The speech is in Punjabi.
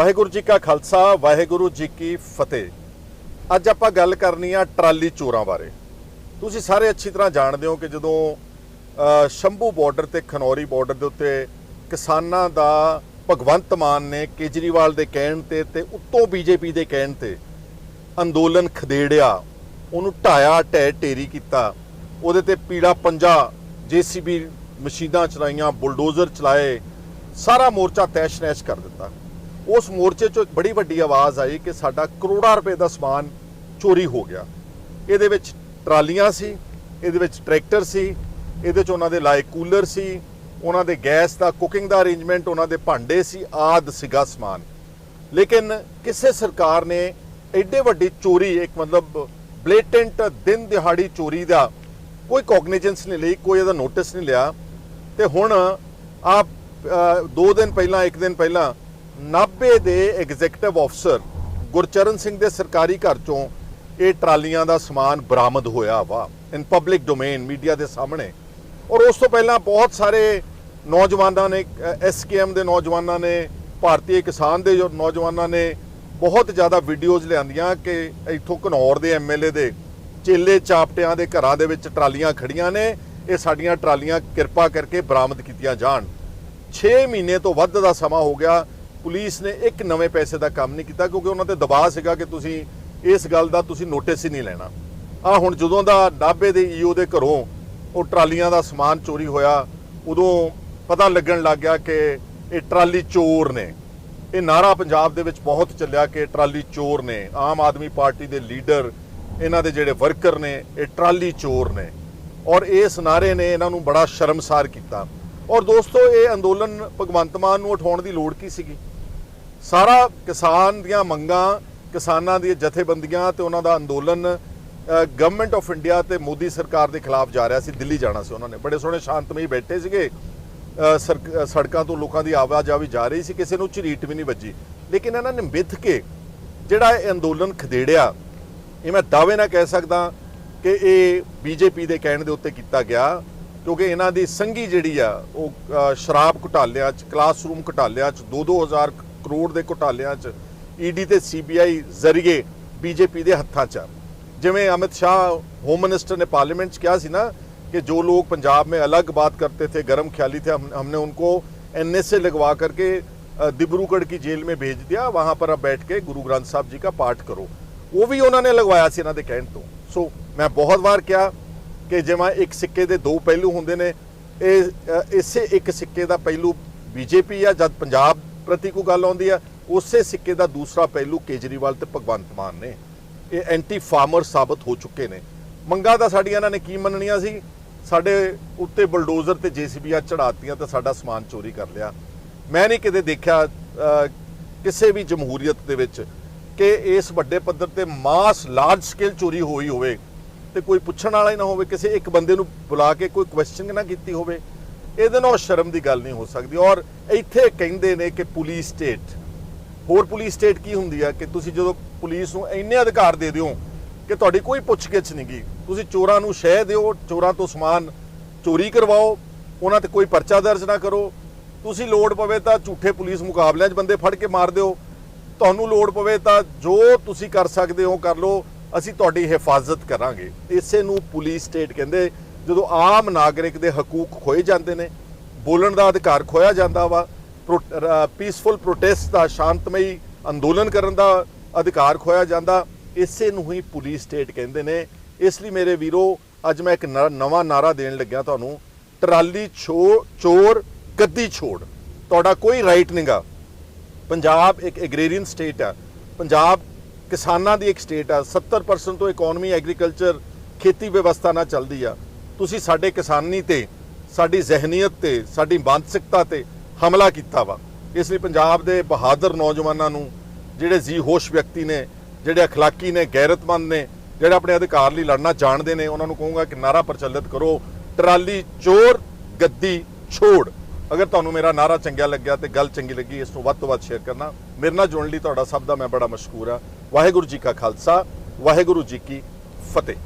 ਵਾਹਿਗੁਰੂ ਜੀ ਕਾ ਖਾਲਸਾ, ਵਾਹਿਗੁਰੂ ਜੀ ਕੀ ਫਤਿਹ। ਅੱਜ ਆਪਾਂ ਗੱਲ ਕਰਨੀ ਆ ਟਰਾਲੀ ਚੋਰਾਂ ਬਾਰੇ। ਤੁਸੀਂ ਸਾਰੇ ਅੱਛੀ ਤਰ੍ਹਾਂ ਜਾਣਦੇ ਹੋ ਕਿ ਜਦੋਂ ਸ਼ੰਭੂ ਬਾਰਡਰ ਤੇ, ਖਨੌਰੀ ਬਾਰਡਰ ਦੇ ਉੱਤੇ ਕਿਸਾਨਾਂ ਦਾ ਭਗਵੰਤ ਮਾਨ ਨੇ ਕੇਜਰੀਵਾਲ ਦੇ ਕਹਿਣ ਤੇ ਤੇ ਉੱਤੋਂ ਬੀਜੇਪੀ ਦੇ ਕਹਿਣ ਤੇ ਅੰਦੋਲਨ ਖਦੇੜਿਆ, ਉਹਨੂੰ ਢਾਇਆ, ਢਹਿ, ਢੇਰੀ ਕੀਤਾ। ਉਹਦੇ ਤੇ ਪੀੜਾ ਪੰਜਾ, ਜੀਸੀਬੀ ਮਸ਼ੀਨਾਂ ਚਲਾਈਆਂ, ਬੁਲਡੋਜ਼ਰ ਚਲਾਏ, ਸਾਰਾ ਮੋਰਚਾ ਤੈਸ਼-ਨੈਸ਼ ਕਰ ਦਿੱਤਾ। ਉਸ ਮੋਰਚੇ 'ਚੋਂ ਇੱਕ ਬੜੀ ਵੱਡੀ ਆਵਾਜ਼ ਆਈ ਕਿ ਸਾਡਾ ਕਰੋੜਾਂ ਰੁਪਏ ਦਾ ਸਮਾਨ ਚੋਰੀ ਹੋ ਗਿਆ। ਇਹਦੇ ਵਿੱਚ ਟਰਾਲੀਆਂ ਸੀ, ਇਹਦੇ ਵਿੱਚ ਟਰੈਕਟਰ ਸੀ, ਇਹਦੇ 'ਚ ਉਹਨਾਂ ਦੇ ਲਾਇਕ ਕੂਲਰ ਸੀ, ਉਹਨਾਂ ਦੇ ਗੈਸ ਦਾ ਕੁਕਿੰਗ ਦਾ ਅਰੇਂਜਮੈਂਟ, ਉਹਨਾਂ ਦੇ ਭਾਂਡੇ ਸੀ, ਆਦ ਸੀਗਾ ਸਮਾਨ। ਲੇਕਿਨ ਕਿਸੇ ਸਰਕਾਰ ਨੇ ਐਡੇ ਵੱਡੀ ਚੋਰੀ, ਇੱਕ ਮਤਲਬ ਬਲੇਟੈਂਟ ਦਿਨ ਦਿਹਾੜੀ ਚੋਰੀ ਦਾ ਕੋਈ ਕੋਗਨੀਜੈਂਸ ਨਹੀਂ ਲਈ, ਕੋਈ ਇਹਦਾ ਨੋਟਿਸ ਨਹੀਂ ਲਿਆ। ਤੇ ਹੁਣ ਆਪ ਦੋ ਦਿਨ ਪਹਿਲਾਂ, ਇੱਕ ਦਿਨ ਪਹਿਲਾਂ ਨਾਭੇ ਦੇ ਐਗਜ਼ੀਕਟਿਵ ਅਫਸਰ ਗੁਰਚਰਨ ਸਿੰਘ ਦੇ ਸਰਕਾਰੀ ਘਰ ਚੋਂ ਇਹ ਟਰਾਲੀਆਂ ਦਾ ਸਮਾਨ ਬਰਾਮਦ ਹੋਇਆ ਵਾ। ਇਨ ਪਬਲਿਕ ਡੋਮੇਨ ਮੀਡੀਆ ਦੇ ਸਾਹਮਣੇ। ਔਰ ਉਸ ਤੋਂ ਪਹਿਲਾਂ ਬਹੁਤ ਸਾਰੇ ਨੌਜਵਾਨਾਂ ਨੇ ਐਸਕੇਐਮ ਦੇ ਨੌਜਵਾਨਾਂ ਨੇ, ਭਾਰਤੀ ਕਿਸਾਨ ਦੇ ਜੋ ਨੌਜਵਾਨਾਂ ਨੇ ਬਹੁਤ ਜ਼ਿਆਦਾ ਵੀਡੀਓਜ਼ ਲਿਆਂਦੀਆਂ ਕਿ ਇੱਥੋਂ ਘਨੌਰ ਦੇ ਐਮਐਲਏ ਦੇ ਚੇਲੇ ਚਾਪਟਿਆਂ ਦੇ ਘਰਾਂ ਦੇ ਵਿੱਚ ਟਰਾਲੀਆਂ ਖੜੀਆਂ ਨੇ। ਇਹ ਸਾਡੀਆਂ ਟਰਾਲੀਆਂ ਕਿਰਪਾ ਕਰਕੇ ਬਰਾਮਦ ਕੀਤੀਆਂ ਜਾਣ। 6 ਮਹੀਨੇ ਤੋਂ ਵੱਧ ਦਾ ਸਮਾਂ ਹੋ ਗਿਆ। ਪੁਲਿਸ ਨੇ ਇੱਕ ਨਵੇਂ ਪੈਸੇ ਦਾ ਕੰਮ ਨਹੀਂ ਕੀਤਾ ਕਿਉਂਕਿ ਉਹਨਾਂ ਤੇ ਦਬਾਅ ਸੀਗਾ ਕਿ ਤੁਸੀਂ ਇਸ ਗੱਲ ਦਾ ਤੁਸੀਂ ਨੋਟਿਸ ਹੀ ਨਹੀਂ ਲੈਣਾ। ਆ ਹੁਣ ਜਦੋਂ ਦਾ ਡਾਬੇ ਦੇ ਈਓ ਦੇ ਘਰੋਂ ਉਹ ਟਰਾਲੀਆਂ ਦਾ ਸਮਾਨ ਚੋਰੀ ਹੋਇਆ, ਉਦੋਂ ਪਤਾ ਲੱਗਣ ਲੱਗ ਗਿਆ ਕਿ ਇਹ ਟਰਾਲੀ ਚੋਰ ਨੇ। ਇਹ ਨਾਰਾ ਪੰਜਾਬ ਦੇ ਵਿੱਚ ਬਹੁਤ ਚੱਲਿਆ ਕਿ ਟਰਾਲੀ ਚੋਰ ਨੇ। ਆਮ ਆਦਮੀ ਪਾਰਟੀ ਦੇ ਲੀਡਰ, ਇਹਨਾਂ ਦੇ ਜਿਹੜੇ ਵਰਕਰ ਨੇ, ਇਹ ਟਰਾਲੀ ਚੋਰ ਨੇ। ਔਰ ਇਸ ਨਾਰੇ ਨੇ ਇਹਨਾਂ ਨੂੰ ਬੜਾ ਸ਼ਰਮਸਾਰ ਕੀਤਾ। ਔਰ ਦੋਸਤੋ, ਇਹ ਅੰਦੋਲਨ ਭਗਵੰਤ ਮਾਨ ਨੂੰ ਉਠਾਉਣ ਦੀ ਲੋੜ ਕੀ ਸੀਗੀ? ਸਾਰਾ ਕਿਸਾਨ ਦੀਆਂ ਮੰਗਾਂ ਕਿਸਾਨਾਂ ਦੀਆਂ ਜਥੇਬੰਦੀਆਂ ਤੇ ਉਹਨਾਂ ਦਾ ਅੰਦੋਲਨ ਗਵਰਨਮੈਂਟ ਆਫ ਇੰਡੀਆ ਤੇ ਮੋਦੀ ਸਰਕਾਰ ਦੇ ਖਿਲਾਫ ਜਾ ਰਿਹਾ ਸੀ ਦਿੱਲੀ ਜਾਣਾ ਸੀ ਉਹਨਾਂ ਨੇ। ਬੜੇ ਸੋਹਣੇ ਸ਼ਾਂਤਮਈ ਬੈਠੇ ਸੀਗੇ। ਅ, ਸੜਕਾਂ ਤੋਂ ਲੋਕਾਂ ਦੀ ਆਵਾਜਾਵੀ ਜਾ ਰਹੀ ਸੀ ਕਿਸੇ ਨੂੰ ਝਰੀਟ ਵੀ ਨਹੀਂ ਵੱਜੀ। ਲੇਕਿਨ ਇਹਨਾਂ ਨੇ ਮਿੱਥ ਕੇ ਜਿਹੜਾ ਇਹ ਅੰਦੋਲਨ ਖਦੇੜਿਆ ਇਹ ਮੈਂ ਦਾਅਵੇ ਨਾਲ ਕਹਿ ਸਕਦਾ ਕਿ ਇਹ ਬੀਜੇਪੀ ਦੇ ਕਹਿਣ ਦੇ ਉੱਤੇ ਕੀਤਾ ਗਿਆ ਕਿਉਂਕਿ ਇਹਨਾਂ ਦੀ ਸੰਗੀ ਜਿਹੜੀ ਆ ਉਹ ਸ਼ਰਾਬ ਘੁਟਾਲਿਆਂ 'ਚ ਕਲਾਸਰੂਮ ਘੁਟਾਲਿਆਂ 'ਚ 2-2000 ਕਰੋੜ ਦੇ ਘੁਟਾਲਿਆਂ 'ਚ ਈਡੀ ਤੇ ਸੀਬੀਆਈ ਜ਼ਰੀਏ ਬੀਜੇਪੀ ਦੇ ਹੱਥਾਂ 'ਚ ਜਿਵੇਂ ਅਮਿਤ ਸ਼ਾਹ ਹੋਮ ਮਿਨਿਸਟਰ ਨੇ ਪਾਰਲੀਮੈਂਟ 'ਚ ਕਿਹਾ ਸੀ ਨਾ ਕਿ ਜੋ ਲੋਕ ਪੰਜਾਬ में ਅਲੱਗ ਬਾਤ करते ਥੇ ਗਰਮ ਖਿਆਲੀ थे हम, ਉਨਕੋ उनको एन से लगवा करके डिब्रूगढ़ की जेल में भेज दिया वहाँ ਬੈਠ ਕੇ ਗੁਰੂ ਗ੍ਰੰਥ ਸਾਹਿਬ ਜੀ साहब ਪਾਠ ਕਰੋ। ਉਹ ਵੀ ਉਹਨਾਂ ਨੇ ਲਗਵਾਇਆ ਸੀ ਇਹਨਾਂ ਦੇ ਕਹਿਣ ਤੋਂ। ਸੋ ਮੈਂ ਬਹੁਤ ਵਾਰ ਕਿਹਾ ਕਿ ਜਿਵੇਂ ਇੱਕ ਸਿੱਕੇ ਦੇ ਦੋ ਪਹਿਲੂ ਹੁੰਦੇ ਨੇ ਇਹ ਇਸੇ ਇੱਕ ਸਿੱਕੇ ਦਾ ਪਹਿਲੂ ਬੀਜੇਪੀ ਆ ਜਦ ਪੰਜਾਬ ਪ੍ਰਤੀ ਕੋਈ ਗੱਲ ਆਉਂਦੀ ਆ, ਉਸੇ ਸਿੱਕੇ ਦਾ ਦੂਸਰਾ ਪਹਿਲੂ ਕੇਜਰੀਵਾਲ ਤੇ ਭਗਵੰਤ ਮਾਨ ਨੇ। ਇਹ ਐਂਟੀ ਫਾਰਮਰ ਸਾਬਤ ਹੋ ਚੁੱਕੇ ਨੇ। ਮੰਗਾ ਤਾਂ ਸਾਡੀਆਂ ਇਹਨਾਂ ਨੇ ਕੀ ਮੰਨਣੀਆਂ ਸੀ? ਸਾਡੇ ਉੱਤੇ ਬਲਡੋਜ਼ਰ ਤੇ ਜੀਸੀਬੀਆਂ ਚੜਾਤੀਆਂ ਤੇ ਸਾਡਾ ਸਮਾਨ ਚੋਰੀ ਕਰ ਲਿਆ। ਮੈਂ ਨਹੀਂ ਕਿਤੇ ਦੇਖਿਆ ਕਿਸੇ ਵੀ ਜਮਹੂਰੀਅਤ ਦੇ ਵਿੱਚ ਕਿ ਇਸ ਵੱਡੇ ਪੱਧਰ ਤੇ ਮਾਸ ਲਾਰਜ ਸਕੇਲ ਚੋਰੀ ਹੋਈ ਹੋਵੇ ਤੇ ਕੋਈ ਪੁੱਛਣ ਵਾਲਾ ਹੀ ਨਾ ਹੋਵੇ, ਕਿਸੇ ਇੱਕ ਬੰਦੇ ਨੂੰ ਬੁਲਾ ਕੇ ਕੋਈ ਕੁਐਸਚਨ ਨਾ ਕੀਤੀ ਹੋਵੇ। ਇਹਦੇ ਨਾਲ ਸ਼ਰਮ ਦੀ ਗੱਲ ਨਹੀਂ ਹੋ ਸਕਦੀ। ਔਰ ਇੱਥੇ ਕਹਿੰਦੇ ਨੇ ਕਿ ਪੁਲਿਸ ਸਟੇਟ, ਹੋਰ ਪੁਲਿਸ ਸਟੇਟ ਕੀ ਹੁੰਦੀ ਆ ਕਿ ਤੁਸੀਂ ਜਦੋਂ ਪੁਲਿਸ ਨੂੰ ਇੰਨੇ ਅਧਿਕਾਰ ਦੇ ਦਿਓ ਕਿ ਤੁਹਾਡੀ ਕੋਈ ਪੁੱਛਗਿੱਛ ਨਹੀਂ ਗੀ। ਤੁਸੀਂ ਚੋਰਾਂ ਨੂੰ ਸ਼ਹਿ ਦਿਓ, ਚੋਰਾਂ ਤੋਂ ਸਮਾਨ ਚੋਰੀ ਕਰਵਾਓ, ਉਹਨਾਂ ਤੇ ਕੋਈ ਪਰਚਾ ਦਰਜ ਨਾ ਕਰੋ। ਤੁਸੀਂ ਲੋੜ ਪਵੇ ਤਾਂ ਝੂਠੇ ਪੁਲਿਸ ਮੁਕਾਬਲਿਆਂ 'ਚ ਬੰਦੇ ਫੜ ਕੇ ਮਾਰ ਦਿਓ। ਤੁਹਾਨੂੰ ਲੋੜ ਪਵੇ ਤਾਂ ਜੋ ਤੁਸੀਂ ਕਰ ਸਕਦੇ ਹੋ, ਕਰ ਲਓ। ਅਸੀਂ ਤੁਹਾਡੀ ਹਿਫਾਜ਼ਤ ਕਰਾਂਗੇ। ਇਸੇ ਨੂੰ ਪੁਲਿਸ ਸਟੇਟ ਕਹਿੰਦੇ। ਜਦੋਂ ਆਮ ਨਾਗਰਿਕ ਦੇ ਹਕੂਕ ਖੋਏ ਜਾਂਦੇ ਨੇ, ਬੋਲਣ ਦਾ ਅਧਿਕਾਰ ਖੋਇਆ ਜਾਂਦਾ ਵਾ ਪੀਸਫੁਲ ਪ੍ਰੋਟੈਸਟ ਦਾ, ਸ਼ਾਂਤਮਈ ਅੰਦੋਲਨ ਕਰਨ ਦਾ ਅਧਿਕਾਰ ਖੋਇਆ ਜਾਂਦਾ, ਇਸੇ ਨੂੰ ਹੀ ਪੁਲਿਸ ਸਟੇਟ ਕਹਿੰਦੇ ਨੇ। ਇਸ ਲਈ ਮੇਰੇ ਵੀਰੋ, ਅੱਜ ਮੈਂ ਇੱਕ ਨ- ਨਵਾਂ ਨਾਰਾ ਦੇਣ ਲੱਗਿਆ ਤੁਹਾਨੂੰ। ਟਰਾਲੀ ਛੋ, ਚੋਰ, ਗੱਦੀ ਛੋੜ। ਤੁਹਾਡਾ ਕੋਈ ਰਾਈਟ ਨਹੀਂਗਾ ਪੰਜਾਬ ਇੱਕ ਐਗਰੀਰੀਅਨ ਸਟੇਟ ਹੈ ਪੰਜਾਬ ਕਿਸਾਨਾਂ ਦੀ ਇੱਕ ਸਟੇਟ ਆ। 70% ਤੋਂ ਇਕਨੋਮੀ ਐਗਰੀਕਲਚਰ ਖੇਤੀ ਵਿਵਸਥਾ ਨਾਲ ਚੱਲਦੀ ਆ। ਤੁਸੀਂ ਸਾਡੇ ਕਿਸਾਨੀ ਤੇ, ਸਾਡੀ ਜ਼ਹਿਨੀਅਤ ਤੇ, ਸਾਡੀ ਮਾਨਸਿਕਤਾ ਤੇ ਹਮਲਾ ਕੀਤਾ ਵਾ। ਇਸ ਲਈ ਪੰਜਾਬ ਦੇ ਬਹਾਦਰ ਨੌਜਵਾਨਾਂ ਨੂੰ, ਜਿਹੜੇ ਜੀ ਹੋਸ਼ ਵਿਅਕਤੀ ਨੇ, ਜਿਹੜੇ ਅਖਲਾਕੀ ਨੇ, ਗੈਰਤਮੰਦ ਨੇ, ਜਿਹੜੇ ਆਪਣੇ ਅਧਿਕਾਰ ਲਈ ਲੜਨਾ ਜਾਣਦੇ ਨੇ, ਉਹਨਾਂ ਨੂੰ ਕਹੂੰਗਾ ਕਿ ਨਾਰਾ ਪ੍ਰਚਲਿਤ ਕਰੋ। ਟਰਾਲੀ ਚੋਰ, ਗੱਦੀ ਛੋੜ। ਅਗਰ ਤੁਹਾਨੂੰ ਮੇਰਾ ਨਾਰਾ ਚੰਗਾ ਲੱਗਿਆ ਤੇ ਗੱਲ ਚੰਗੀ ਲੱਗੀ, ਇਸ ਨੂੰ ਵੱਧ ਤੋਂ ਵੱਧ ਸ਼ੇਅਰ ਕਰਨਾ। ਮੇਰੇ ਨਾਲ ਜੁੜਨ ਲਈ ਤੁਹਾਡਾ ਸਭ ਦਾ ਮੈਂ ਬੜਾ ਮਸ਼ਕੂਰ ਆ ਵਾਹਿਗੁਰੂ ਜੀ ਕਾ ਖਾਲਸਾ, ਵਾਹਿਗੁਰੂ ਜੀ ਕੀ ਫਤਿਹ।